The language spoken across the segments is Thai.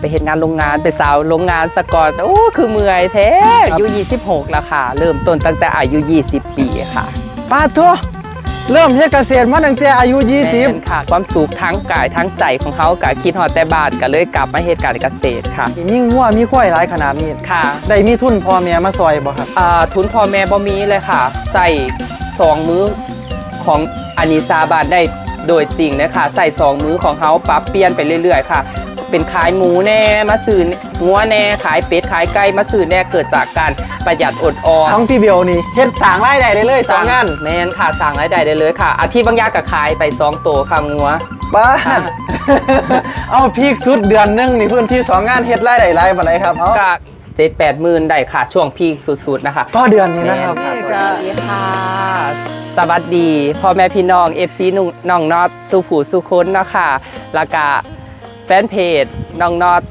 ไปเห็นงานโรงงานไปสาวโรงงานสกอตโอ้คือเมื่อยแท้อายุ26แล้วค่ะ เริ่มต้นตั้งแต่อายุ 20 ปีค่ะปาทัวเริ่มเฮ็ดเกษตรมาตั้งแต่อายุแม่นค่ะ ความสุขทั้งกายทั้งใจของเขากับคิดฮอดแต่บ้านก็เลยกลับมาเฮ็ดการเกษตรค่ะ20ยิ่งงัวมีควายหลายขนาดนี้ค่ะ ได้มีทุนพ่อแม่มาซอยบ่ครับอ่าทุนพ่อแม่บ่มีเลยค่ะ ใส่สองมื้อของอานิซาบานได้โดยจริงนะคะใส่สองมื้อของเขาปรับเปลี่ยนไปเรื่อย ๆ ค่ะ เป็นขายหมูแน่มาซื้องัวแน่ขายเป็ดขายไก่มาซื้อแน่เกิดจากการประหยัดอดออมทั้งพี่เบลนี่เฮ็ดสร้างรายได้ได้เลยสองงานแมนค่ะสั่งรายได้ได้เลยค่ะอาทิตย์บางอยางก็ขายไปสองตัวค่ะงัวบ้านเอาพีคสุดเดือนหนึงนี่พื้นที่สองงานเฮ็ดรายได้หลายปานใดครับเอาก็เจ็ดแปดหมื่นได้ค่ะช่วงพีคสุดๆนะคะต่อเดือนนี่นะครับแม่นี่สก็วัสดีค่ะสวัสดีพ่อแม่พี่น้อง FC นุ่งน้องนอดสุผูสุคนเนาะค่ะแล้วก็แฟนเพจน้องนอด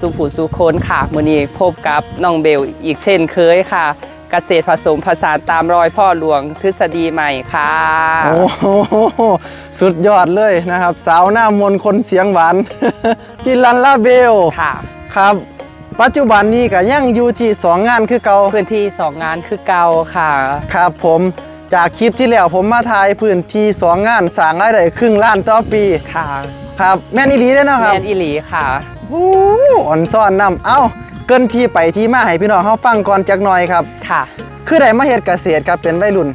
สุผูสุคนค่ะมื้อนี้พบกับน้องเบลอีกเช่นเคยค่ะ เกษตรผสมผสานตามรอยพ่อหลวงทฤษฎีใหม่ค่ะ โอ้โหสุดยอดเลยนะครับ สาวหน้ามนต์คนเสียงหวานพี่ลันลาเบลค่ะ ครับ ปัจจุบันนี้ก็ยังอยู่ที่สองงานคือเก่าพื้นที่สองงานคือเก่าค่ะ ครับผมจากคลิปที่แล้วผมมาถ่ายพื้นที่สองงานสร้างรายได้ครึ่งล้านต่อปีค่ะ ครับแม่นอีหลีได้อเนาะครับแมนอิหลีค่ะโอ้อ่อนซ่อนนำเอ้า เกินที่ไปที่มาให้พี่น้องเขาฟังก่อนจักหน่อยครับ ค่ะคือได้มาเฮ็ดเกษตรครับเป็นวัยรุ่น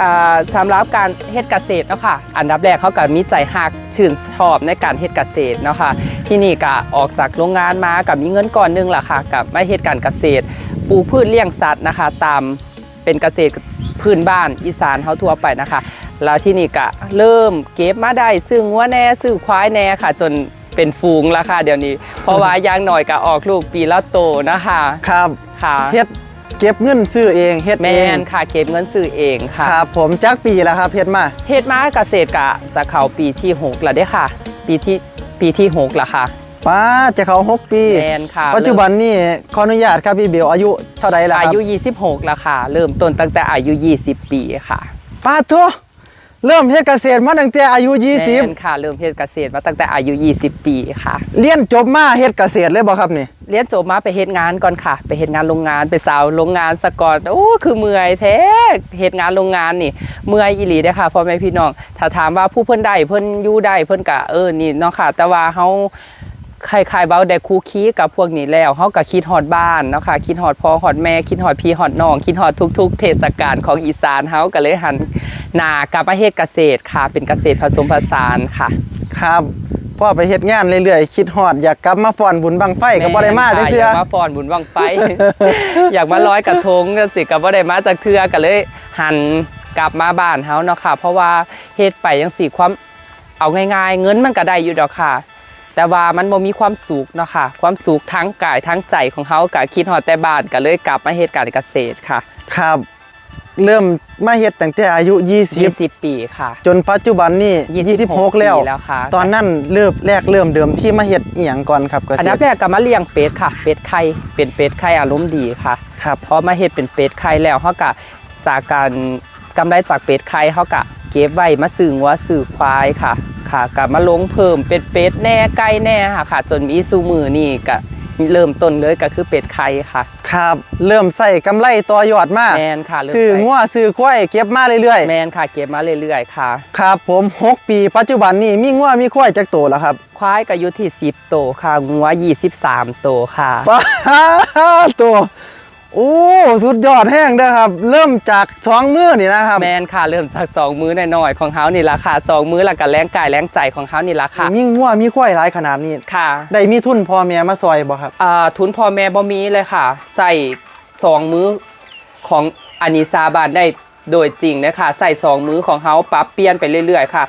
อ่าสำหรับการเฮ็ดเกษตรเนาะค่ะ อันดับแรกเขาก็มีใจหักชื่นชอบในการเฮ็ดเกษตรเนาะค่ะ ที่นี่ก็ออกจากโรงงานมากับมีเงินก่อนหนึงล่ะค่ะกับมาเฮ็ดการเกษตรปลูกพืชเลี้ยงสัตว์นะคะ ตามเป็นเกษตรพื้นบ้านอีสานเขาทั่วไปนะคะ แล้วที่นี่ก็เริ่มเก็บมาได้ซื้องัวแน่ซื้อควายแน่ค่ะ จนเป็นฟูงแล้วค่ะเดี๋ยวนี้ เพราะว่าอย่างหน่อยก็ออกลูกปีละโตนะคะครับค่ะเฮ็ดเก็บเงินซื้อเองเฮ็ดแมเองนค่ะเก็บเงินซื้อเองค่ะครับผมจักปีแล้วครับเฮ็ดมาเฮ็ดมาเกษตรกะจะเข้าปีที่6แล้วเด้อค่ะ ปีที่ปีที่6แล้วค่ะป้าจะเขา6ปีแมนค่ะปัจจุบันนี่ขออนุญาตครับพี่เบลอายุเท่าใดแล้วคอารับยุ 26แล้วค่ะ เริ่มต้นตั้งแต่อายุ 20 ปีค่ะป้าโท เริ่มเฮ็ดเกษตรมาตั้งแต่อายุ แมนค่ะเริ่มเฮ็ดเกษตรมาตั้งแต่อายุ 20 ปีค่ะ20เรียนจบมาเฮ็ดเกษตรเลยบ่ครับนี่เรียนจบมาไปเฮ็ดงานก่อนค่ะ ไปเฮ็ดงานโรงงานไปสาวโรงงานสกอตโอ้คือเมื่อยแท้เฮ็ดงานโรงงานนี่ เมื่อยอีหลีเด้อค่ะพ่อแม่พี่น้องถ้าถามว่าผู้เพิ่นได้เพิ่นอยู่ได้เพิ่นก็เออนี่เนาะค่ะ แต่ว่าเฮา คล้ายๆเว้าได้คู่คีกับพวกนี้แล้วเฮาก็คิดฮอดบ้านเนาะค่ะคิดฮอดพ่อฮอดแม่คิดฮอดพี่ฮอดน้องคิดฮอดทุก ๆ เทศกาลของอีสานเฮาก็เลยหันหน้ากลับมาเฮ็ดเกษตรค่ะ เป็นเกษตรผสมผสานค่ะ ครับพ่อไปเฮ็ดงานเรื่อยๆคิดฮอดอยากกลับมาฟ้อนบุญบังไฟก็บ่ได้มาจักแนค่ะเทื่ออยากมาฟ้อนบุญบังไฟ อยากมาลอยกระทงจังสิก็บ่ได้มาจากเทื่อก็เลยหันกลับมาบ้านเฮาเนาะค่ะ เพราะว่าเฮ็ดไปจังสิความเอาง่ายๆ เงินมันก็ได้อยู่ดอกค่ะ แต่ว่ามันบ่มีความสุขเนาะค่ะความสุขทั้งกายทั้งใจของเฮาก็คิดฮอดแต่บ้านก็เลยกลับมาเฮ็ดการเกษตรค่ะ ครับ เริ่มมาเฮ็ดตั้งแต่อายุ 20 20 ปีค่ะ จนปัจจุบันนี่26 26แล้ว ปีแล้วค่ะ ตอนนั้นเริ่มแรกเริ่มเดิมที่มาเฮ็ดอีหยังก่อนครับเกอันษดัตบรแรกก็มาเลี้ยงเป็ดค่ะ เป็ดไข่เป็นเป็ดไข่อารมณ์ดีค่ะครับ พอมาเฮ็ดเป็นเป็ดไข่แล้วเขาก็จากการกำไรจากเป็ดไข่เขาก็เก็บไว้มาซื้องัวซื้อควายค่ะ ค่ะก็มาลงเพิ่มเป็ดเป็ดแน่ไก่แน่ค่ะค่ะ จนมีซูมือนี่ก็เริ่มต้นเลยก็คือเป็ดไข่ค่ะ ครับ เริ่มใส่กำไรต่อยอดมาแมนค่ะเริ่มซื้อใส่งัวซื้อควายเก็บมาเรื่อยแมนค่ะเก็บมาเรื่อยๆค่ะๆครับผม 6 ปีปัจจุบันนี่มีงัวมีควายจักโตแล้วครับควายก็อยู่ที่10โตวค่ะงัว23โตวค่ะป้าตัว โอ้สุดยอดแห้งเด้อครับ เริ่มจากสองมือนี่นะครับแมนค่ะเริ่มจากสองมื้อน้อยๆของเฮานี่ละค่ะสองมื้อแล้วก็แรงกายแรงใจของเฮานี่ละค่ะมีงัวมีควายหลายขนาดนี้ค่ะ ได้มีทุนพ่อแม่มาซอยบ่ครับอ่าทุนพ่อแม่บ่มีเลยค่ะ ใส่สองมื้อของอานิซาบานได้โดยจริงนะคะใส่สองมื้อของเขาปรับเปลี่ยนไปเรื่อยๆค่ะ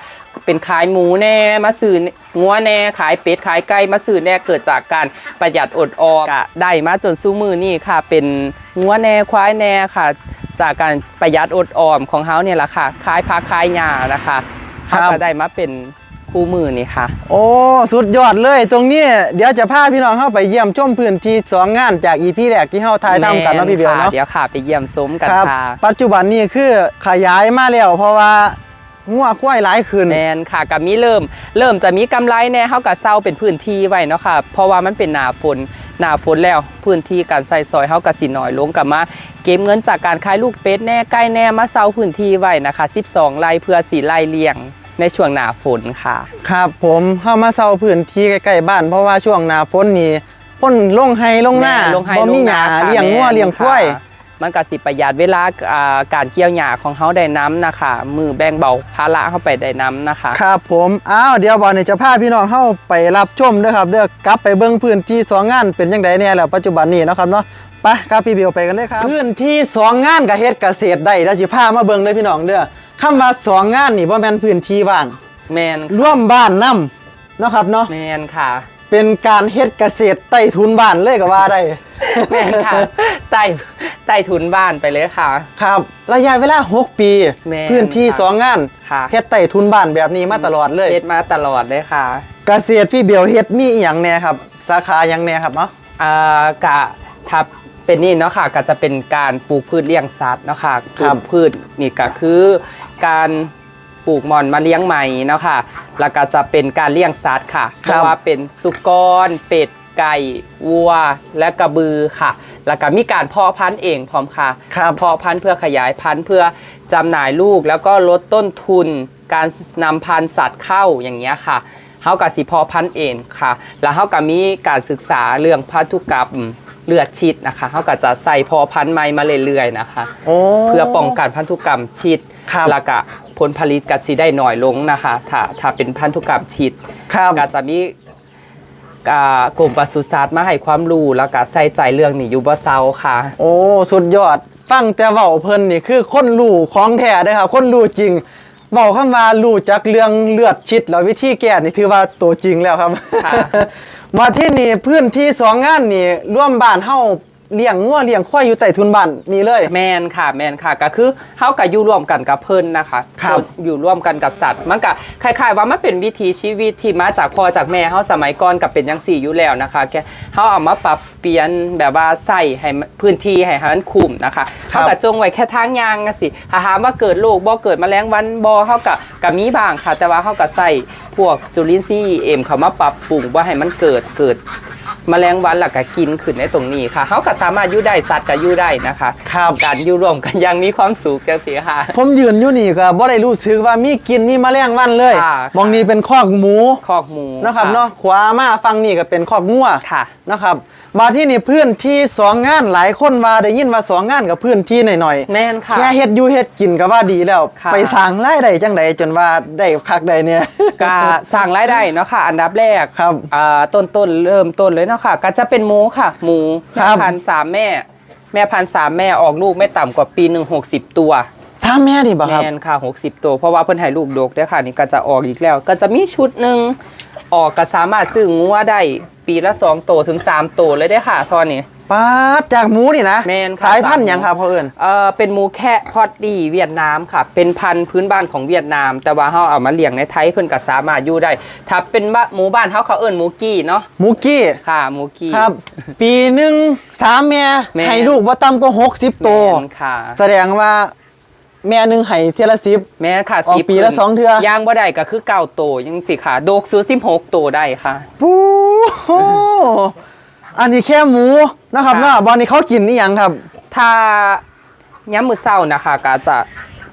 เป็นขายหมูแน่มาซื้องัวแน่ขายเป็ดขายไก่มาซื้อแน่เกิดจากการประหยัดอดออมก็ได้มาจนสู้มือนี่ค่ะ เป็นงัวแน่ควายแน่ค่ะ จากการประหยัดอดออมของเขาเนี่ยแหละค่ะขายผักขายหญ้านะคะครัเขาบก็ได้มาเป็นคู่มือนี่ค่ะ โอ้สุดยอดเลย ตรงนี้เดี๋ยวจะพาพี่น้องเข้าไปเยี่ยมชมพื้นที่สองงานจากอีพีแรกที่เฮาถ่ายทำกันเนาะพี่เบลแม่เนาะเดี๋ยวค่ะไปเยี่ยมซุ้มกันครับค่ะปัจจุบันนี้คือขยายมาแล้วเพราะว่า งัวควายหลายขึ้นแมนค่ะกับมีเริ่ม เริ่มจะมีกำไรแน่เฮากับเซาเป็นพื้นที่ไว้เนาะค่ะ เพราะว่ามันเป็นหนาฝนหนาฝนแล้วพื้นที่การใส่ซอยเฮากับสิน้อยลงกับมา เก็บเงินจากการขายลูกเป็ดแน่ใกล้แน่มาเซาพื้นที่ไว้นะคะ 12ไร่เพื่อสีไร่เลี้ยงในช่วงหนาฝนค่ะ ครับผมเข้ามาเซาพื้นที่ใกล้ๆบ้าน เพราะว่าช่วงหน้าฝนนี่พ่นลงไห้ลงหน้าแม่ลงไห้บ่ลมีงหนาญ้าค่ะเลี้ยงงัวแม่นเลี้ยงควายค่ะ มันก็สิประหยัดเวลาอ่าการเกี่ยวหญ้าของเฮาได้น้ำนะคะ มือแบ่งเบาภาระเข้าไปได้น้ำนะคะ ครับผมอ้าวเดี๋ยวบอลนี่จะพาพี่น้องเข้าไปรับชมเด้อครับเด้อกลับไปเบิ่งพื้นที่สองงานเป็นยังไงแน่แล้วปัจจุบันนี้เนาะครับเนาะไปครับพี่เบลไปกันเลยครับพื้นที่สองงานกับเฮ็ดเกษตรได้เดี๋ยวสิพามาเบิ่งเลยพี่น้องเด้อคำว่าสองงานนี่บ่แม่นพื้นที่ว่างแมนร่วมบ้านนํเนาะครับเนาะแมนค่ะ เป็นการเฮ็ดเกษตรใต้ทุนบ้านเลยก็ว่าได้แมนค่ะใต้ ใต้ถุนบ้านไปเลยค่ะ ครับระยะเวลา 6 ปี แม่นพื้นที่ค่ะสองงานค่ะ เฮ็ดใต้ทุนบ้านแบบนี้มาตลอดเลย เฮ็ดมาตลอดเลยค่ะ เกษตรพี่เบลเฮ็ดมีอหย่างแน่ครับ สาขาอหย่างแน่ครับเนาะ อ่ากะทับเป็นนี่เนาะค่ะก็จะเป็นการปลูกพืชเลี้ยงสัตว์เนาะค่ะปลูกพืชนี่ก็คือการปลูกหมอนมาเลี้ยงใหม่เนาะค่ะแล้วก็จะเป็นการเลี้ยงสัตว์ค่ะเพราะว่าเป็นสุกรเป็ดไก่วัวและกระบือค่ะ แล้วก็มีการเพาะพันธุ์เองพร้อมค่ะครับเพาะพันธุ์เพื่อขยายพันธุ์เพื่อจำหน่ายลูก แล้วก็ลดต้นทุน การนำพันธุ์สัตว์เข้าอย่างเงี้ยค่ะเฮากับสิเพาะพันธุ์เองค่ะ แล้วเฮากับมีการศึกษาเรื่องพันธุกรรมเลือดชิดนะคะเฮาก็จะใส่เพอพันธุ์ใหม่มาเรื่อยๆนะคะโอ้เพื่อป้องกันพันธุกรรมชิดครับแล้วก็ผลผลิตก็สิได้น้อยลงนะคะ ถ้าถ้าเป็นพันธุกรรมชิดครับก็จะมีอ่า กลุ่มปศุสัตว์มาให้ความรู้แล้วก็ใส่ใจเรื่องนี้อยู่บ่เซาค่ะ โอ้ สุดยอด ฟังแต่เว้าเพิ่นนี่คือคนรู้ของแท้เด้อครับ คนรู้จริงเว้าคำว่ารู้จักเรื่องเลือดชิดแล้ววิธีแก้นี่ถือว่าตัวจริงแล้วครับค่ะมาที่นี่พื้นที่สองงานนี่ร่วมบ้านเฮา เลี้ยงงัวเลี้ยงควายอยู่ใต้ทุนบ้านนี่เลย แมนค่ะแมนค่ะก็คือเฮากับอยู่ร่วมกันกับเพิ่นนะคะครับอยู่ร่วมกันกับสัตว์ มันก็คล้ายๆว่ามันเป็นวิถีชีวิตที่มาจากพ่อจากแม่เฮาสมัยก่อนกับเป็นจังซี่อยู่แล้วนะคะแค่เฮาเอามาปรับเปลี่ยนแบบว่าใส่ให้มันพื้นที่ให้มันคุมนะคะเฮาก็จงไว้แค่ทางยางจังซี่ถ้าถามว่าเกิดโรคบ่เกิดแมลงวันบ่เฮาก็ก็มีบ้างค่ะ แต่ว่าเฮาก็ใส่พวกจุลินทรีย์เอ็มเข้ามาปรับปรุงว่าให้มันเกิดเกิด แมลงวันหลักก็กินขึ้นในตรงนี้ค่ะเขาก็สามารถอยู่ได้สัตว์ก็อยู่ได้นะคะครับการอยู่ร่วมกันอยังมีความสุขจะเสียค่ะผมยืนอยู่นี่ก็บ่ได้รู้สึกว่ามีกลินมีแมลงวันเลยค่ะมองนี้เป็นคอกหมูคอกหมูนะครับเนาะขวามาฟังนี่ก็เป็นคอกงัวค่ะนะครับมาที่นี่พื้นที่สองงานหลายคนว่าได้ยินว่าสองงานกับพื้นที่หน่อยๆแม่นค่ะแค่เฮ็ดอยู่เฮ็ดกินก็ว่าดีแล้วค่ะไปสร้างรายได้จังไดจนว่าได้คักได้เนี่ยก็สร้างรายได้เนาะค่ะ อันดับแรกครับอ่าต้นต้นเริ่มต้นเลยเนาะค่ะ ก็จะเป็นหมูค่ะ หมูครัแม่บพันธุ์สามแม่ แม่พันธุ์สามแม่ออกลูกไม่ต่ำกว่าปีหนึ่งหกสิบตัว สามแม่นี่บ่ครับ แม่นค่ะ60 ตัว เพราะว่าเพิ่นให้ลูกดกเด้อค่ะ นี่ก็จะออกอีกแล้ว ก็จะมีชุดหนึ่งออกก็สามารถซื้องัวได้ ปีละ2ตัวถึง3ตัวเลยเด้อค่ะทอนนี้ ปาดจากหมูนี่นะแม่นค่ะสายพันธุ์จากหมูหยังครับพ่อเอิญ เอ่อเป็นหมูแคะพอดดีเวียดนามค่ะ เป็นพันธุ์พื้นบ้านของเวียดนาม แต่ว่าเฮาเอามาเลี้ยงในไทยเพิ่นก็สามารถอยู่ได้ ถ้าเป็นบ้านหมูบ้านเฮาเขาเอิ้นหมูกี้เนาะ หมูกี้ ค่ะ หมูกี้ ครับ ปีหนึ่งสามแม่แม่ ให้ลูกบ่ต่ำกว่า60ตัวแม่นค่ะ แสดงว่า แม่หนึงให้เทยละสิบ แม่ค่ะออกสิบปีละสองเทื่อ ย่างบ่ได้ก็คือเก้าโตวยังสิค่ะ โดกซื้อ16โตวได้ค่ะ ปูโห อันนี้แค่หมูนะครับค่ะ เนาะบอลนี้เขากินนี่ยังครับ ถ้าย้ำมือเศร้านะคะก็จะ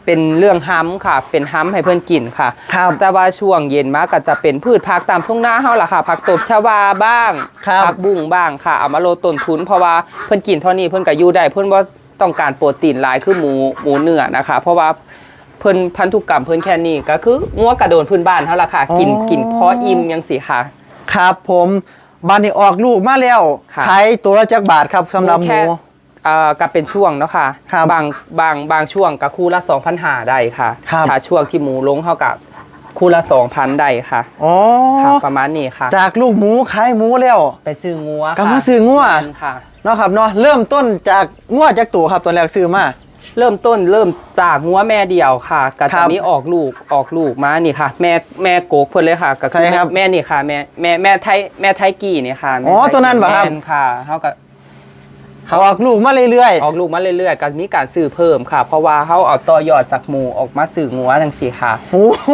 เป็นเรื่องห้ำค่ะ เป็นห้ำให้เพื่อนกินค่ะ ครับแต่ว่าช่วงเย็นมาก็จะเป็นพืชผักตามทุ่งนาเฮาล่ะค่ะผักตบชวาบ้างครับผักบุ้งบ้างค่ะเอามาโลดต้นทุน เพราะว่าเพื่อนกินเท่านี้เพื่อนก็อยู่ได้เพื่อนว่าต้องการโปรตีนหลายคือหมูหมูเนื้อนะคะ เพราะว่าเพิ่นพันธุกรรมเพิ่นแค่นี้ก็คืองัวกระโดนพื้นบ้านเท่าล่ะค่ะ กินอ๋อ กินพออิ่มยังสิค่ะ ครับผม บานนี้ออกลูกมาแล้วค่ะ ขายตัวละจักบาทครับสำหรับหแค่มูเอ่อก็เป็นช่วงเนาะค่ะครับบางบางบางช่วงกับคู่ละ2,000หาได้ค่ะครับ ถ้าช่วงที่หมูลงเท่ากับคู่ละ2,000ได้ค่ะอ๋อค่ะประมาณนี้ค่ะ จากลูกหมูขายหมูแล้ว ไปซื้องัวกลับมาค่ะซื้องัวแม่นค่ะ เนาะครับเนาะเริ่มต้นจากงัวจากตัวครับตอนแรกซื้อมา เริ่มต้นเริ่มจากงัวแม่เดียวค่ะก็ครัจะบมีออกลูกออกลูกมานี่ค่ะ แม่แม่โกกเพิ่นเลยค่ะก็คือใช่ครับแม่นี่ค่ะแม่แม่แม่ไทยแม่ไทยกี่นี่ค่ะแม่อ๋อไทยตัวนั้นเหรอครับ แม่นค่ะเฮาก็ ออกลูกมาเรื่อยออกลูกมาเรื่อยๆก็มีการซื้อเพิ่มค่ะ เพราะว่าเขาเอาต่อยอดจากหมูออกมาซื้องัวจังซี่ค่ะๆโอ้โห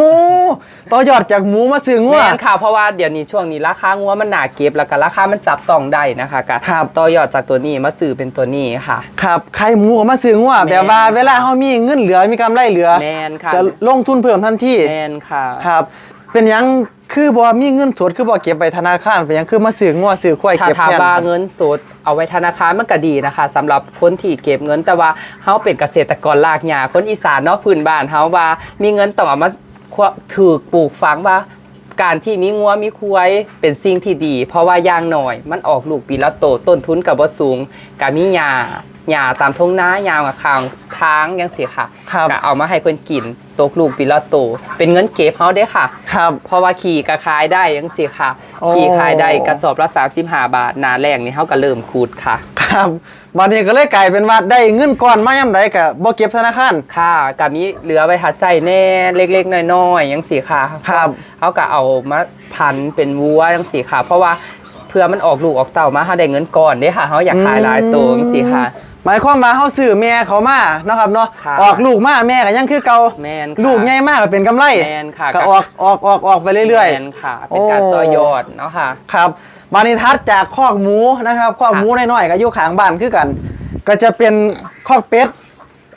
ต่อยอดจากหมูมาซื้องัว แม่นค่ะเพราะว่าเดี๋ยวนี้ช่วงนี้ราคางัวมันหนาเก็บแล้วก็ราคามันจับต้องได้นะคะก็ครับ ต่อยอดจากตัวนี้มาซื้อเป็นตัวนี้ค่ะ ครับไข่หมูก็มาซื้องัวแม่นแบบว่าเวลาเฮามีเงินเหลือมีกำไรเหลือ แมนค่ะจะลงทุนเพิ่มทันทีแมนค่ะ ครับ เป็นหยังคือบ่มีเงินสดคือบ่เก็บไว้ธนาคารเป็นหยังคือมาซื้องัวซื้อควายถ้าเก็บถามแทน ว่าเงินสดเอาไว้ธนาคารมันก็ดีนะคะสำหรับคนที่เก็บเงินแต่ว่าเฮาเป็นเกษตรกรลากหญ้าคนอีสานเนาะพื้นบ้านเฮาว่ามีเงินต้องเอามาควถือปลูกฝังว่า การที่มีงัวมีควายเป็นสิ่งที่ดี เพราะว่าอย่างหน่อย มันออกลูกปีละโตต้นทุนกับบ่สูงก็มีหญ้า หญ้าตามทุ่งนาหญ้าข้างทางจังซี่ค่ะครับ ก็เอามาให้เพิ่นกินตกลูกปีละโต เป็นเงินเก็บเฮาเด้ค่ะ ครับ เพราะว่าขี่ก็ขายได้ยังสิค่ะ โอ้ ขี่ขายได้กระสอบละ35 บาทหนาแรงนี่เขาก็เริ่มคูดค่ะ ครับบัดนี้ก็เลยกลายเป็นว่าได้เงินก่อนมายามใดก็บ่เก็บธนาคาร ค่ะกับมีเหลือไว้หัดใส่แน่เล็กๆน้อยๆยังสิค่ะครับเขาก็เอามาพันเป็นวัวยังสิค่ะ เพราะว่าเพื่อมันออกลูกออกเต่ามาเขาได้เงินก่อนเด้ค่ะเขาอยากขายหลายตัวยังสิค่ะ หมายความว่าเฮาซื้อแม่เขามาเนาะครับเนาะครับออกลูกมาแม่ก็ยังคือเก่าแมนค่ะลูกใหญ่มากก็เป็นกำไรแมนค่ะ ก็ออกออกออกออกไปเรื่อย แมนค่ะ เป็นการโอ้ ต่อยอดเนาะค่ะ ๆ ครับบานิทัศน์จากคอกหมูนะครับคอกหมูน้อยๆก็อยู่ข้างบ้านคือกัน ก็จะเป็นคอกเป็ด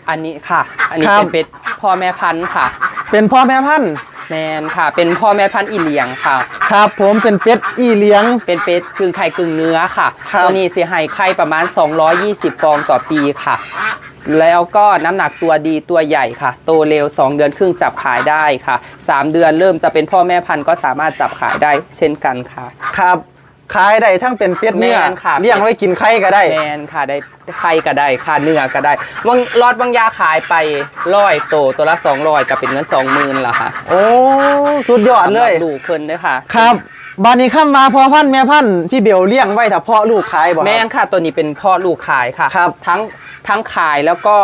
อันนี้ค่ะ อันนี้ครับ เป็นเป็ดพ่อแม่พันธุ์ค่ะ เป็นพ่อแม่พันธุ์ แมนค่ะ เป็นพ่อแม่พันธุ์อีเหลียงค่ะ ครับผมเป็นเป็ดอีเลี้ยง เป็นเป็ดกึ่งไข่กึ่งเนื้อค่ะครับ ตัวนี้เสียหายไข่ประมาณ 220 ฟองต่อปีค่ะ แล้วก็น้ำหนักตัวดีตัวใหญ่ค่ะ โตเร็ว 2 เดือนครึ่งจับขายได้ค่ะ 3 เดือนเริ่มจะเป็นพ่อแม่พันธุ์ก็สามารถจับขายได้เช่นกันค่ะ ครับ ขายได้ทั้งเป็นเป็ดเนื้อแม่นค่ะ เลี้ยงไว้กินไข่ก็ได้ แมนค่ะได้ไข่ก็ได้ค่ะเนื้อก็ได้บางรอดบางยาขายไปร้อยโตตัวละ200ก็เป็นเงิน20,000ละค่ะโอ้สุดยอดเลยสำหรับลูกเพิ่นเด้วยค่ะ ครับบานี้ข้ามมาพอพันธุ์แม่พันธุ์พี่เบลเลี้ยงไว้ถ้าเพาะลูกขายบ่ครับ แม่นค่ะตัวนี้เป็นพ่อลูกขายค่ะ ครับทั้งทั้งขายแล้วก็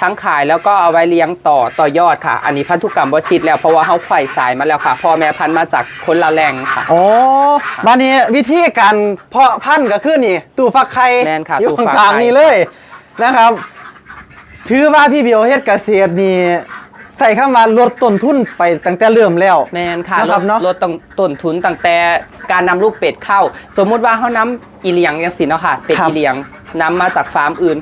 ทั้งขายแล้วก็เอาไว้เลี้ยงต่อต่อยอดค่ะ อันนี้พันธุกรรมบ่ชิดแล้วเพราะว่าเขาไขว่สายมาแล้วค่ะพ่อแม่พันธุ์มาจากคนละแหล่งค่ะ โอ้บานี้วิธีการเพาะพันธุ์ก็คือนี่ตู้ฟักไข่แม่นค่ะอยู่ตู้ฟักข้างไข่ๆนี่เลยนะครับ ถือว่าพี่เบลเฮ็ดเกษตรนี่ ใส่คำว่าลดต้นทุนไปตั้งแต่เริ่มแล้ว แมนค่ะนะลครัดบเนอะลดต้นต้นทุนตั้งแต่การนำลูกเป็ดเข้า สมมุติว่าเขานำอีเลียงยังสิเนาะค่ะ เป็ดครับ อีเลียงนำมาจากฟาร์มอื่น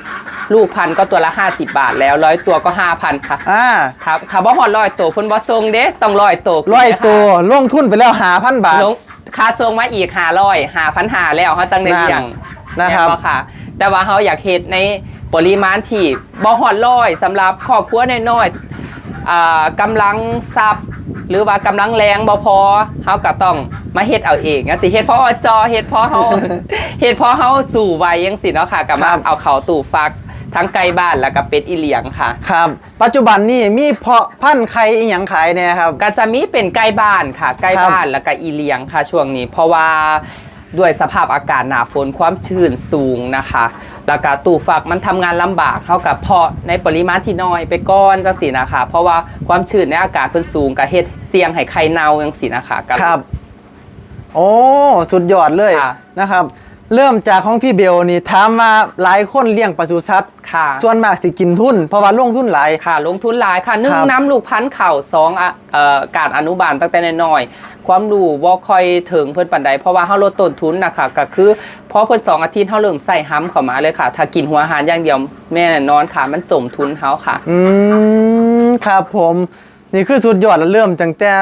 ลูกพันธุ์ก็ตัวละ 50 บาทแล้วร้อยตัวก็5,000ค่ะ อ่าครับถ้าบ่ฮอดร้อยตัวเพิ่นบ่ส่งเด้ต้องร้อยตัวขึ้นร้อยเด้ค่ะตัวลงทุนไปแล้วหาพันบาท ลงค่าส่งมาอีกห้าร้อยห้าพันหาแล้วเขาจังได้เลี้ยงนั่นนะครับ แม่ค่ะ แต่ว่าเขาอยากเฮ็ดในปริมาณที่บ่ฮอดร้อยสำหรับครอบครัวน้อยๆอ่า กำลังทรัพย์ หรือว่ากำลังแรงบ่พอเขาก็ต้องมาเฮ็ดเอาเองงั้นสิเฮ็ดเพราะอจอเฮ็ดเพราะเฮาเฮ็ดเพราะเฮาสู่วัยจังสิเนาะค่ะก็มาครับเอาเขาตู่ฟักทั้งไก่บ้านแล้วก็เป็ดอีเหลียงค่ะ ครับ ปัจจุบันนี่มีเพาะพันธุ์ไข่อีหยังขายเนี่ยครับ ก็จะมีเป็นใกล้บ้านค่ะใกล้ครับบ้านแล้วก็อีเลียงค่ะช่วงนี้ เพราะว่าด้วยสภาพอากาศหนาฝนความชื้นสูงนะคะ แล้วก็ตู้ฝักมันทำงานลำบากเท่ากับเพาะในปริมาณที่น้อยไปก้อนจังสีนะคะ เพราะว่าความชื้นในอากาศเพิ่นสูงกับเฮ็ดเสี่ยงให้ไข่เน่าจังสีนะคะก็ครับ โอ้ สุดยอดเลยค่ะนะครับ เริ่มจากของพี่เบลนี่ถามมาหลายคนเลี้ยงปศุสัตว์ค่ะ ส่วนมากสิกินทุน เพราะว่าลงทุนหลาย ค่ะ ลงทุนหลายค่ะหนึ่งครับน้ำลูกพันธุ์เข่าสองอะเอ่อการอนุบาลตั้งแต่น้อยๆความรู้บ่ค่อยถึงเพิ่นปานใดเพราะว่าเฮาลดต้นทุนนะคะก็คือพอเพิ่นสองอาทิตย์เฮาเริ่มใส่ห้ำเข้ามาเลยค่ะ ถ้ากินหัวอาหารอย่างเดียวแม่น่ะนอนค่ะ มันจมทุนเฮาค่ะ อืมครับผม นี่คือสุดยอดแล้วเริ่มตั้งแต่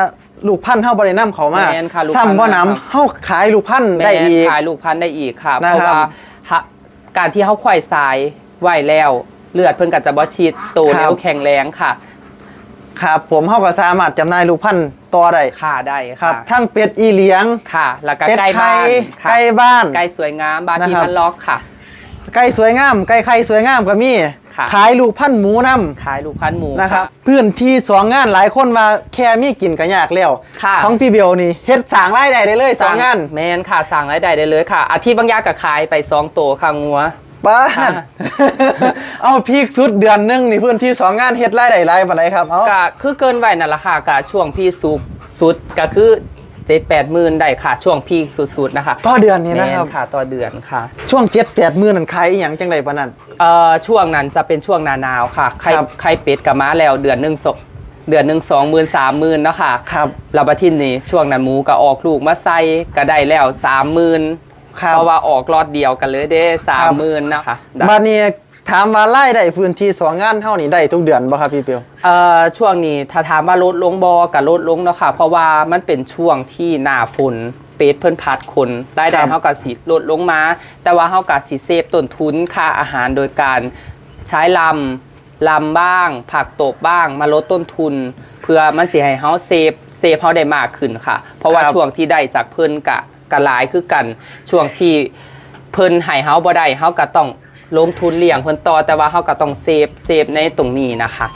ลูกพันธุ์เฮาบ่ได้นํเขามาแม่นค่ะลูกพันธุ์ ซ้ำบ่นํมาครับเฮาขายลูกพันธุ์ได้แม่อีกขายลูกพันธุ์ได้อีกค่ะ เพนะราะครับว่าฮะการที่เฮาควายสายไหวแล้ว เลือดเพิ่นก็จะบ่ฉีดโตครับเร็วแข็งแรงค่ะครับผมเฮาก็สามารถจำหน่ายลูกพันธุ์ต่อได้ค่าได้ครัค่ะบทั้งเป็ดอีเลี้ยงค่ะ แล้วก็เป็ดใกล้ไข่บ้านค่ะไก่บ้านใกล้สวยงามบ้านที่นะครับ มันล็อกค่ะ ไก่สวยงามไก่ไข่สวยงามก็มี ค่ะ ขายลูกพันธุ์หมูนํขายลูกพันธุ์หมูนะครับพื้นที่สองงานหลายคนมาแค่มีกินก็ยากแล้วค่ะของพี่เบลนี่เฮ็ดสร้างรายได้ได้เลยสองงานแมนค่ะสั่งรายได้ได้เลยค่ะ อาทิตย์บางอยางก็ขายไปสองโตวค่ะงัวบ้าค่ะนเอาพีคสุดเดือนหนึงนี่พื้นที่สองงานเฮ็ดรายได้หลายปานใดครับ เอาก็คือเกินไว้นั่นแหละค่ะก็ช่วงพี่สุกสุดก็คือ เจ็ดแปดหมื่นได้ค่ะ ช่วงพีคสุดๆนะคะต่อเดือนนี่นะครับ แม่ค่ะต่อเดือนค่ะ ช่วง7 8มื้อนั้นขายอีหยังจังไดปานนั้นเอ่อช่วงนั้นจะเป็นช่วงหนาหนาวค่ะไข่ครับ ไข่เป็ดกับม้าแล้วเดือนหนึ่งสเดือนหนึ่งสองหมื่นสามหมื่นเนาะค่ะครับ เราบัทินนี่ช่วงนั้นหมูก็ออกลูกมาใส่ก็ได้แล้วสามหมื่นครับเพราะว่าออกรอดเดียวกันเลยเด้สามหมื่นนะคะได้บัดนี้ ถามว่ารายได้พื้นที่สองงานเท่านี้ได้ทุกเดือนบ่ครับพี่เปียว เอ่อช่วงนี้ถ้าถามว่าลดลงบอกัลดลงเนาะค่ะ เพราะว่ามันเป็นช่วงที่หนาฝนเป็ดเพิ่นพัดคนรายได้ครับ เฮากับสิลดลงมา แต่ว่าเฮากับสิเซฟต้นทุนค่าอาหารโดยการใช้ลำลำบ้าง ผักตบบ้าง มาลดต้นทุน เพื่อมันสิให้เฮาเซฟเซฟเฮาได้มากขึ้นค่ะ เพราะว่าครับ ช่วงที่ได้จากเพิ่นกะกะหลายคือกัน ช่วงที่เพิ่นให้เฮาบ่ได้เฮาก็ต้อง ลงทุนเลี้ยงเพิ่นต่อแต่ว่าเฮาก็ต้องเซฟเซฟในตรงนี้นะคะ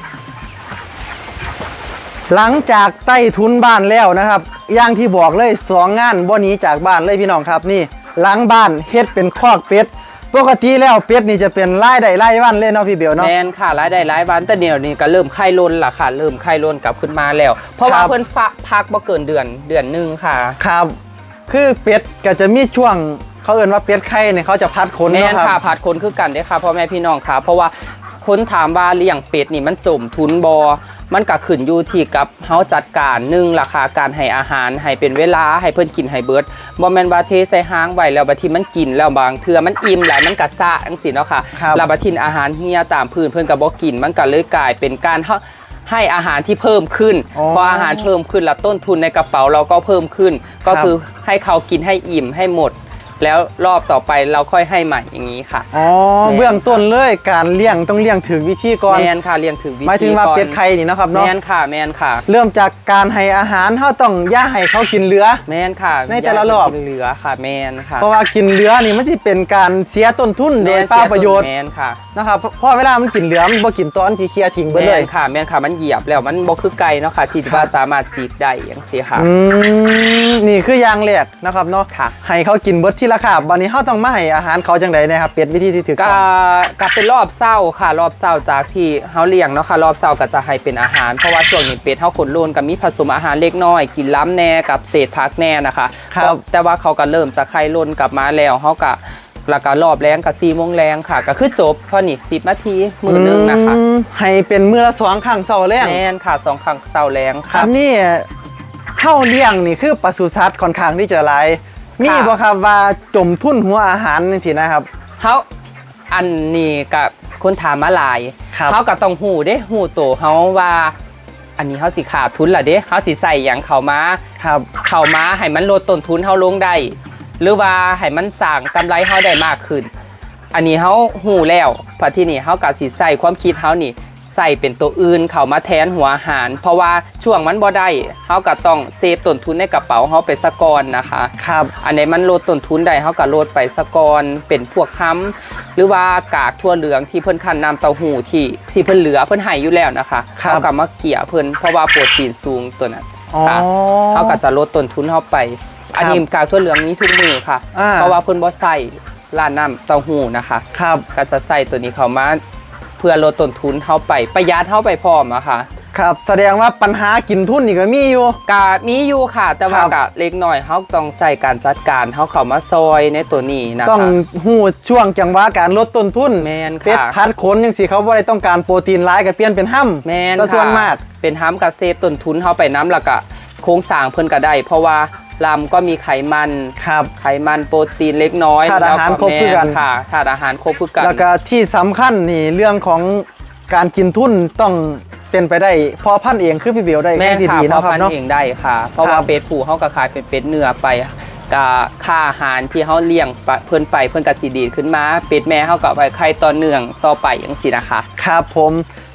หลังจากใต้ทุนบ้านแล้วนะครับอย่างที่บอกเลยสองงานบ่หนีจากบ้านเลยพี่น้องครับนี่หลังบ้านเฮ็ดเป็นคอกเป็ดปกติแล้วเป็ดนี่จะเป็นรายได้รายวันเลยเนาะพี่เบียวเนาะแมนค่ะรายได้รายวันแต่เดี๋ยวนี้ก็เริ่มไข้ล้นละค่ะ เริ่มไข้ล้นกลับขึ้นมาแล้ว เพราะว่าครับเพิ่นฟะพักบ่เกินเดือนเดือนหนึงค่ะ ครับ คือเป็ดก็จะมีช่วง เขาเอิ้นว่าเป็ดไข่เนี่ยเขาจะพัดขนแมนเนาะคค่ะรับผัดคนคือกันเด้อค่ะพ่อแม่พี่น้องค่ะ เพราะว่าคนถามว่าเลี้ยงเป็ดนี่มันจมทุนบอมันก็ขึ้นอยู่ที่กับเฮาจัดการหนึ่งราคาการให้อาหารให้เป็นเวลาให้เพิ่นกินให้เบิดบ่แม่นว่าเทใส่ห้างไว้แล้วบางทีมันกินแล้วบางเทื่อมันอิ่มหลายมันก็ซะจังซี่เนาะค่ะครับแล้วบางทีอาหารเฮียตามพื้นเพิ่นก็บ่กิน มันก็เลยกลายเป็นการเฮาให้อาหารที่เพิ่มขึ้นอ๋อพออาหารเพิ่มขึ้นแล้วต้นทุนในกระเป๋าเราก็เพิ่มขึ้น ก็ครับคือให้เขากินให้อิ่มให้หมด แล้วรอบต่อไปเราค่อยให้ใหม่อย่างนี้ค่ะ อ๋อแม่นเบื้องต้นเลยการเลี้ยงต้องเลี้ยงถึงวิธีก่อนแมนค่ะเลี้ยงถึงวิธีหมายถึงว่าก่อนเป็ดไข่นี่เนาะครับแมเนาะนค่ะแมนค่ะ เริ่มจากการให้อาหารเฮาต้องย่าให้เขากินเหลือแมนค่ะในแต่ละรอบย่าให้กินเหลือค่ะแมนค่ะเพราะว่ากินเหลือนี่มันสิเป็นการเสียต้นทุนโดแมยนเปล่าประโยชน์แมนค่ะนะครับเพราะเวลามันกินเหลือมันบ่กินตอนสิเคลียร์ทิ้งไปแมเลยนค่ะแมนค่ะมันเหยียบแล้วมันบ่คือไก่เนาะค่ะที่ว่าสามารถจีบได้อย่างเสียค่ะอืมนี่คืออย่างแรกนะครับเนาะค่ะให้เขากินเบิดที่ราคาบัดนี้เฮาต้องมาให้อาหารเขาจังไดนะครับเป็ดวิธีที่ถูกก็ต้องก็เป็นรอบเศร้าค่ะ รอบเศร้าจากที่เฮาเลี้ยงเนาะค่ะ รอบเศร้าก็จะให้เป็นอาหาร เพราะว่าช่วงนี้เป็ดเฮาขนโลนก็มีผสมอาหารเล็กน้อย กินล้ำแน่กับเศษผักแน่นะคะครับ แต่ว่าเขาก็เริ่มจะไข่ล้นกลับมาแล้วเฮาก็แล้วก็รอบแรงกับ4โมงแรงค่ะ ก็คือจบเท่านี้10นาทีมื้อหนึงนะคะอืมให้เป็นมื้อละสองครั้งเช้าแรงแม่นค่ะสองครั้งเช้าแรงคค่ะ รับนี่เฮาเลี้ยงนี่คือปศุสัตว์ค่อนข้างที่จะหลาย มีค่ะบ่ครับว่าจมทุนหัวอาหารจังซี่นะครับเฮาอันนี้กับคนถามมาหลายครับเฮาก็ต้องหูเด้หูโตเฮาว่าอันนี้เฮาสิขาดทุนล่ะเด้เฮาสิใส่หยังเข้ามาครับเข้ามาให้มันลดต้นทุนเฮาลงได้หรือว่าให้มันสร้างกำไรเฮาได้มากขึ้น อันนี้เฮาหูแล้วพอที่นี่เฮาก็สิใส่ความคิดเฮานี่ ใส่เป็นตัวอื่นเข้ามาแทนหัวอาหาร เพราะว่าช่วงมันบ่ได้เฮาก็ต้องเซฟต้นทุนในกระเป๋าเฮาไปซะก่อนนะคะ ครับ อันไหนมันลดต้นทุนได้เฮาก็ลดไปสะกอนเป็นพวกค้ำหรือว่ากากทั่วเหลืองที่เพิ่นคั้นน้ำเต้าหู้ที่ที่เพิ่นเหลือเพิ่นให้อยู่แล้วนะคะครับ เฮาก็มาเกี่ยเพิ่นเพราะว่าโปรตีนสูงตัวนั้นอ๋อ ค่ะเฮาก็จะลดต้นทุนเฮาไป อันนี้กากทั่วเหลืองนี้ทุกมือค่ะ อ่า เพราะว่าเพิ่นบ่ใส่ร้านน้ำเต้าหู้นะคะ ครับ ก็จะใส่ตัวนี้เข้ามา เพื่อลดต้นทุนเฮาไปประหยัดเฮาไปพร้อมอะค่ะ ครับ แสดงว่าปัญหากินทุนนี่ก็มีอยู่ กะมีอยู่ค่ะ แต่ว่าครับ กะเล็กน้อยเฮาต้องใส่การจัดการเฮาเข้ามาซอยในตัวนี้นะคะ ต้องหูช่วงจังหวะการลดต้นทุนแม่นค่ะ เป็ดพัดขนจังซี่เขาบ่ได้ต้องการโปรตีนหลายก็เปลี่ยนเป็นห้ำแมนซะส่วนค่ะมาก เป็นห้ำกับเซฟต้นทุนเฮาไปน้ำแล้วก็ โครงสร้างเพิ่นก็ได้ เพราะว่าลำก็มีไขมัน ครับ ไขมันโปรตีนเล็กน้อยธาตุอาหารแล้วครบแม่คือกันค่ะธาตุอาหารครบคือกัน แล้วก็ที่สำคัญนี่เรื่องของการกินทุนต้องเป็นไปได้พอพันธุ์เองคือพี่เบลได้แม่แค่นสิค่ะดีพอเนาะครับพันเนาะเองได้ค่ะ เพราะครัว่าบเป็ดผูเฮาก็ขายเป็นเป็ดเนื้อไปก็ค่าอาหารที่เฮาเลี้ยงไปเพิ่นไปเพิ่นก็สิดีดขึ้นมาเป็ดแม่เฮาก็เอาไปไข่ต่อเนื่องต่อไปจังซี่นะคะ ครับผม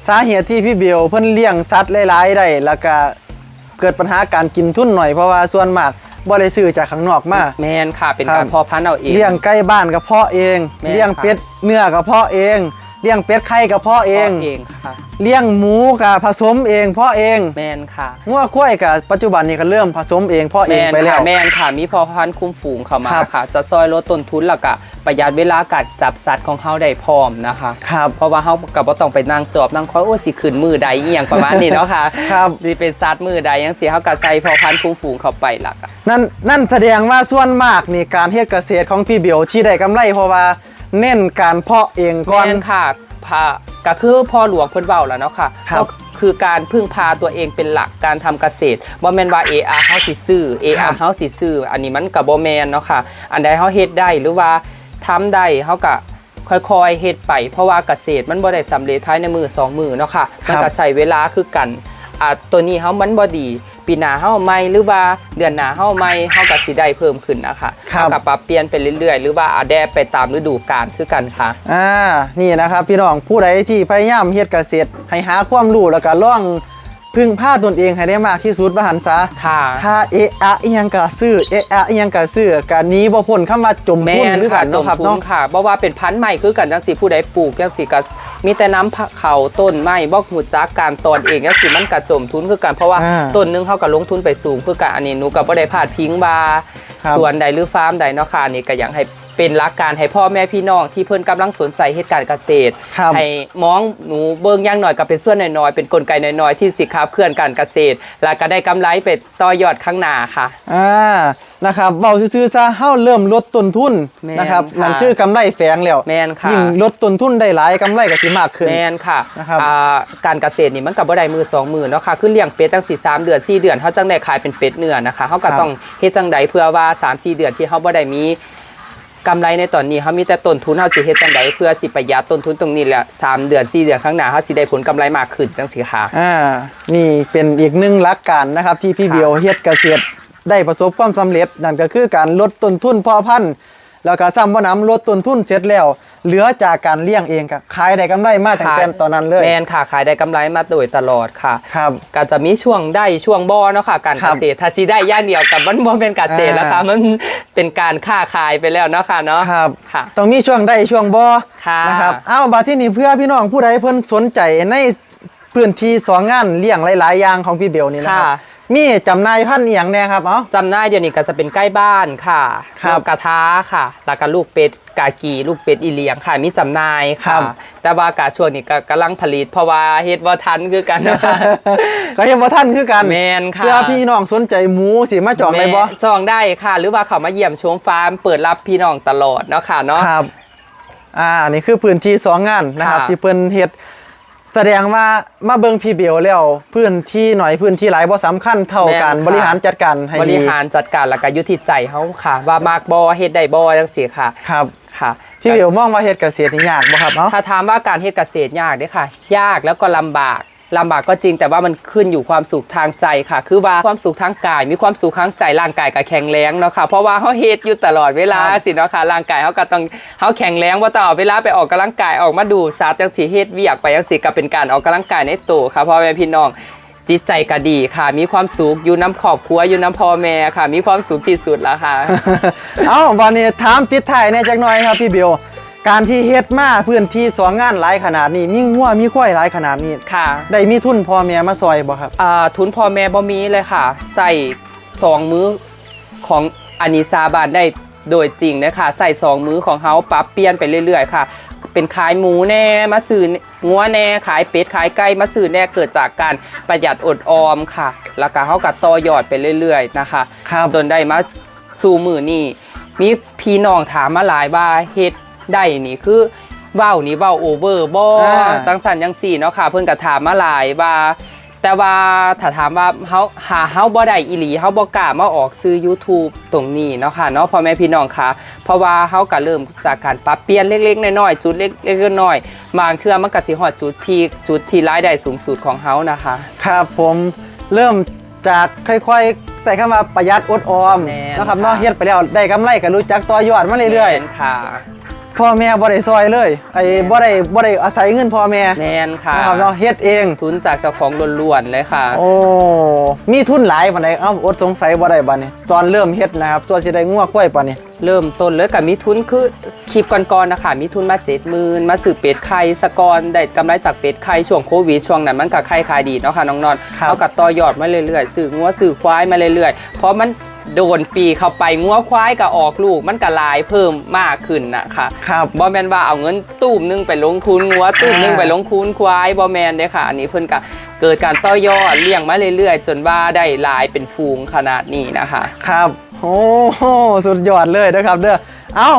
สาเหตุที่พี่เบลเพิ่นเลี้ยงสัตว์หลายๆได้แล้วก็ เกิดปัญหาการกินทุนหน่อยเพราะว่าส่วนมากบ่ได้ซื้อจากข้างนอกมาแม่นค่ะเป็นครัการบเพอพันธุ์เอาเอง เลี้ยงใกล้บ้านก็เพาะเอง แม่นเลี้ยงค่ะเป็ดเนื้อก็เพาะเองเลี้ยงเป็ดไข่กับพ่อเองเองค่ะเลี้ยงหมูกับผสมเองพ่อเองแมนค่ะงัวควายกับปัจจุบันนี้ก็เริ่มผสมเองพ่อแมเองนไปแล้ค่ะวแมนค่ะมีพอพันธุ์คุมฝูงเข้ามาครับค่ะ จะซอยลดต้นทุนแล้วก็ประหยัดเวลาการจับสัตว์ของเขาได้พร้อมนะคะครับเพราะว่าเขากับว่าต้องไปนั่งจอบนั่งคอยโอ้สิขึ้นมือใดอีหยังประมาณนี้เนาะค่ะครับนี่เป็นสัตว์มือใดยังเสียเขาก็ใส่พอพันธุ์คุมฝูงเข้าไปล่ะค่ะนั่นนั่นแสดงว่าส่วนมากนี่การเฮ็ดเกษตรของพี่เบียวที่ได้กำไรเพราะว่า เน้นการเพาะเองก่อน แม่นค่ะพาก็คือพ่อหลวงเพิ่นเว้าแล้วเนาะค่ะครับ ก็คือการพึ่งพาตัวเองเป็นหลักการทำเกษตรบ่แม่นว่า AR เฮาสิซื้อ AR เฮาสิซื้ออันนี้มันก็บ่แม่นเนาะค่ะ อันใดเฮาเฮ็ดได้หรือว่าทำได้เฮาก็ค่อยๆเฮ็ดไป เพราะว่าเกษตรมันบ่ได้สำเร็จภายในมือสองมือเนาะค่ะครับมันก็ใช้เวลาคือกันอ่าตัวนี้เฮามันบ่ดี ปีหน้าเฮาใหม่หรือว่าเดือนหน้าเฮาใหม่เฮาก็สิได้เพิ่มขึ้นนะคะครับ เฮาก็ปรับเปลี่ยนไปเรื่อยๆ หรือว่าอะแดปไปตามฤดูกาลคือกันค่ะ อ่านี่นะครับพี่น้องผู้ใดที่พยายามเฮ็ดเกษตรให้หาความรู้แล้วก็ล่อง พึ่งพาตนเองให้ได้มากที่สุดบ่หันซะค่ะถ้าเอะอะอียังก็ซื้อเอะอะอียังก็ซื้อก็หนี้บ่พ้นคำว่าจมแม่ทุนนคือกันจเนาะครับนเนาะค่ะเพราะว่าเป็นพันธุ์ใหม่คือกันจังสีผู้ใดปลูกจังสีก็มีแต่น้ำเขาต้นไม้บอกหูจักการตอนเองจังสีมันกระจมทุนคือกันเพราะว่าต้นหนึงเขาก็ลงทุนไปสูงคือกันอันนี้หนูก็บ่ได้พลาดพิงบารับส่วนใดหรือฟาร์มใดเนาะค่ะนนี่ก็อยากให้ เป็นหลักการให้พ่อแม่พี่น้องที่เพิ่นกำลังสนใจเหตุการณ์เกษตร ครับให้มองหนูเบิ่งอย่างหน่อยก็เป็นส่วนน้อยๆเป็นกลไกน้อยๆที่สิขับเคลื่อนการเกษตร แล้วก็ได้กำไรไปต่อยอดข้างหน้าค่ะ อ่านะครับเว้าซื่อๆซะเฮาเริ่มลดต้นทุนแม่นนะครับค่ะนั่นคือกำไรแฝงแล้วแม่นค่ะ ยิ่งลดต้นทุนได้หลายกำไรก็สิมากขึ้น แมนค่ะนะครับอ่าการเกษตรนี่มันกับบ่ได้มือสองมือเนาะค่ะคือเลี้ยงเป็ดตั้งสี่สามเดือนสี่เดือนเขาจังได้ขายเป็นเป็ดเนื้อนะคะเขาก็ต้องเฮ็ดจังใดเพื่อว่า3ามสี่เดือนที่เขาบ่ได้มี กำไรในตอนนี้เขามีแต่ต้นทุนเขาสิเฮ็ดจังไดเพื่อสิประหยัดต้นทุนตรงนี้แหละสามเดือนสี่เดือนข้างหน้าเขาสิได้ผลกำไรมากขึ้นจังสิค่ะ อ่า นี่เป็นอีกหนึ่งหลักการนะครับที่พี่ค่ะเบียวเฮ็ดเกษตรได้ประสบความสำเร็จนั่นก็คือการลดต้นทุนพ่อพันธุ์ แล้วก็ซ้ำว่าน้ำลดต้นทุนเสร็จแล้ว เหลือจากการเลี้ยงเองก็ขายได้กำไรมาตั้งแต่ตอนนั้นเลยแมนค่ะขายได้กำไรมาโดยตลอดค่ะครับก็จะมีช่วงได้ช่วงบ่เนาะค่ะการครัเกบษตรถ้าสิได้อย่างเดียวกับมันบ่เป็นเกษตรแล้วค่ะอ่ามัมันเป็นการค้าขายไปแล้วเนาะค่ะเนาะครับค่ะต้องมีช่วงได้ช่วงบ่ค่ะนะครับเอ้าบาที่นี่เพื่อพี่น้องผู้ใดเพิ่นสนใจในพื้นที่สองงานเลี้ยงหลาย ๆ อย่างของพี่เบลนี่นะครับค่ะ มีจำหนายพันธุ์อีหยังแน่ครับเอ้า จำได้เดี๋ยวนี้ก็จะเป็นใกล้บ้านค่ะครับนกกระทาค่ะ แล้วก็ลูกเป็ดกากีลูกเป็ดอีเลียงค่ะ มีจำหนายครัค่ะ บ แต่ว่ากาช่วงนี้ก็กำลังผลิตเพราะว่าเฮ็ดบ่ทันคือกันนะคะ ก็ยังบ่ทันคือกันแมนค่ะ เพื่อพี่น้องสนใจหมูสิมาจองได้บ่แม่จองได้ค่ะ หรือว่าเขามาเยี่ยมชมฟาร์มเปิดรับพี่น้องตลอดเนาะค่ะเนาะ ครับ อ่า นี่คือพื้นที่สองงานนะครับ ค่ะ ที่เพิ่นเฮ็ด แสดงว่ามาเบิ่งพี่เบลแล้วพื้นที่หน่อยพื้นที่หลายบ่สำคัญเท่าการบริหารจัดการให้บดีริหารจัดการแล้วก็อยุติใจเขาค่ะ ว่ามากบ่เฮ็ดได้บ่จังซี่ค่ะ ครับค่ะพี่เบลมองว่าเฮ็ดเกษตรนี่ยากบ่ครับเอ้าถ้าถามว่าการเฮ็ดเกษตรยากเด้อค่ะ ยากแล้วก็ลำบาก ลำบากก็จริงแต่ว่ามันขึ้นอยู่ความสุขทางใจค่ะ คือว่าความสุขทางกาย มีความสุขทางใจร่างกายก็แข็งแรงเนาะค่ะเพราะว่าเขาเฮ็ดอยู่ตลอดเวลาครับสิเนาะค่ะร่างกายเขาก็ต้องเขาแข็งแรงว่าต้องเอาเวลาไปออกกำลังกายออกมาดูสัตว์จังสีเฮ็ดเวียกไปจังสีก็เป็นการออกกำลังกายในตัวค่ะพ่อแม่พี่น้องจิตใจก็ดีค่ะ มีความสุขอยู่น้ำครอบครัวอยู่น้ำพ่อแม่ค่ะ มีความสุขที่สุดแล้วค่ะ เอ้าวันนี้ถามปิดท้ายแหน่จักหน่อยครับพี่เบล การที่เฮ็ดมาพื้นที่สองงานหลายขนาดนี้ มีงัวมีควายหลายขนาดนี้ ค่ะได้มีทุนพ่อแม่มาซอยบ่ครับ อ่าทุนพ่อแม่บ่มีเลยค่ะ ใส่สองมื้อของอานิซาบานได้โดยจริงนะคะใส่สองมื้อของเขาปรับเปลี่ยนไปเรื่อยๆค่ะ เป็นขายหมูแน่มาซื้องัวแน่ขายเป็ดขายไก่มาซื้อแน่เกิดจากการประหยัดอดออมค่ะ แล้วก็เขาก็ต่อยอดไปเรื่อยๆนะคะ ครับ จนได้มาสู่มือนี่มีพี่น้องถามมาหลายว่าเฮ็ด ได้นี่คือเว้านี่เว้าโอเวอร์บ่อ่าจังสันจังสี่เนาะค่ะ เพิ่นก็ถามมาหลายว่าแต่ว่าถ้าถามว่าเฮาหาเฮาบ่ได้อีหลีเฮาบ่กล้ามาออกซื้อ YouTube ตรงนี้เนาะค่ะเนาะพ่อแม่พี่น้องค่ะ เพราะว่าเฮาก็เริ่มจากการปรับเปลี่ยนเล็กๆน้อยๆจุดเล็กๆน้อยๆบางเทื่อมันก็สิฮอดจุดพีคจุดที่รายได้สูงสุดของเฮานะคะ ครับผมเริ่มจากค่อยๆ ใส่คำว่าประหยัดอดออมแน่นนะครับค่ะเนาะเฮ็ดไปแล้วได้กำไรก็รู้จักต่อยอดมาเรื่อยแม่นค่ะๆ พ่อแม่บ่ได้ซอยเลยไอ้บ่ได้บ่ได้อาศัยเงินพ่อแม่แม่นค่ะนะครับเนาะเฮ็ดเอง ทุนจากเจ้าของล้วนๆเลยค่ะ โอ้ มีทุนหลายปานใดเอ้าอดสงสัยบ่ได้บัดนี้ ตอนเริ่มเฮ็ดนะครับส่วนสิได้งัวควายปานนี้ เริ่มต้นเลยกับมีทุนคือคลิปก่อนๆนะคะมีทุนมาเจ็ดหมื่นมาสืบเป็ดไข่สกอนได้กำไรจากเป็ดไข่ช่วงโควิดช่วงนั้นมันก็ไข่ขายดีเนาะค่ะน้องนอนครับ เอากับต่อยอดมาเรื่อยๆสื่องัวสื่อควายมาเรื่อยๆเพราะมัน โดนปีเข้าไปงัวควายก็ออกลูกมันก็หลายเพิ่มมากขึ้นนะคะครับบอแมนว่าเอาเงินตู้มหนึงไปลงทุนงัวตู้มหนึงอ่าไปลงทุนควายบอแมนเด้อค่ะ อันนี้เพิ่นก็เกิดการต่อยอดเลี้ยงมาเรื่อยๆ จนว่าได้หลายเป็นฟูงขนาดนี้นะคะ ครับโอ้โหสุดยอดเลยนะครับเด้อเอ้า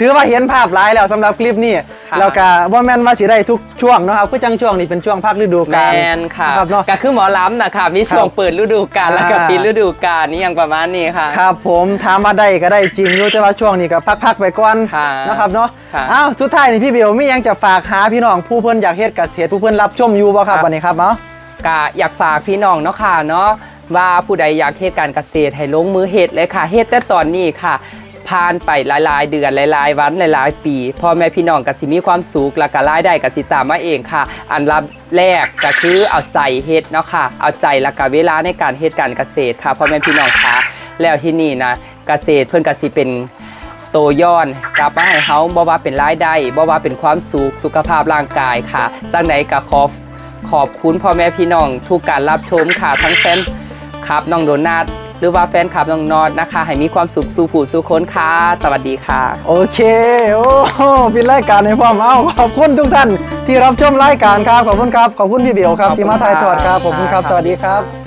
ถือว่าเห็นภาพหลายแล้วสำหรับคลิปนี้ค่ะแล้วก็บ่แม่นว่าสิได้ทุกช่วงเนาะครับคือจังช่วงนี้เป็นช่วงภาคฤดูแมกาลนค่ะนะครับเนาะก็คือหมอล้ำนะคะมีช่วงครับเปิดฤดูกาลแล้วก็อ่าปิดฤดูกาลนี่ยังประมาณนี้ค่ะครับผมถามว่าได้ก็ได้จริงอยู่แต่ว่าช่วงนี้ก็พักๆไปก่อนค่ะนะครับเนาะค่ะอ้าวสุดท้ายนี่พี่เบลมีหยังจะฝากหาพี่น้องผู้เพิ่นอยากเฮ็ดเกษตรผู้เพิ่นรับชมอยู่บ่ครับครับวันนี้ครับเนาะก็อยากฝากพี่น้องเนาะค่ะเนาะว่าผู้ใดอยากเฮ็ดการเกษตรให้ลงมือเฮ็ดเลยค่ะเฮ็ดแต่ตอนนี้ค่ะ ผ่านไปหลายๆ เดือนหลายๆ วันหลายๆ ปีพ่อแม่พี่น้องก็สิมีความสุขและก็รายได้ก็สิตามมาเองค่ะ อันรับแรกก็คือเอาใจเฮ็ดเนาะค่ะ เอาใจและก็เวลาในการเฮ็ดการเกษตรค่ะพ่อแม่พี่น้องค่ะแล้วที่นี่นะเกษตรเพิ่อนก็สิเป็นโตย้อนกลับมาให้เฮาบ่ว่าเป็นรายได้บ่ว่าเป็นความสุขสุขภาพร่างกายค่ะจังใดก็ขอขอบคุณพ่อแม่พี่น้องทุกการรับชมค่ะทั้งแฟนคลับน้องโดนัท หรือว่าแฟนคลับน้องนอดนะคะ ให้มีความสุขสู่ผู้สู่คนค่ะ สวัสดีค่ะ โอเค โอ้โหเป็นรายการในฟอร์มเอ้าขอบคุณทุกท่านที่รับชมรายการครับ ขอบคุณครับ ขอบคุณพี่เบลครับขอบคุณที่มาถ่ายทอดครับครับ ขอบคุณครับ สวัสดีครับ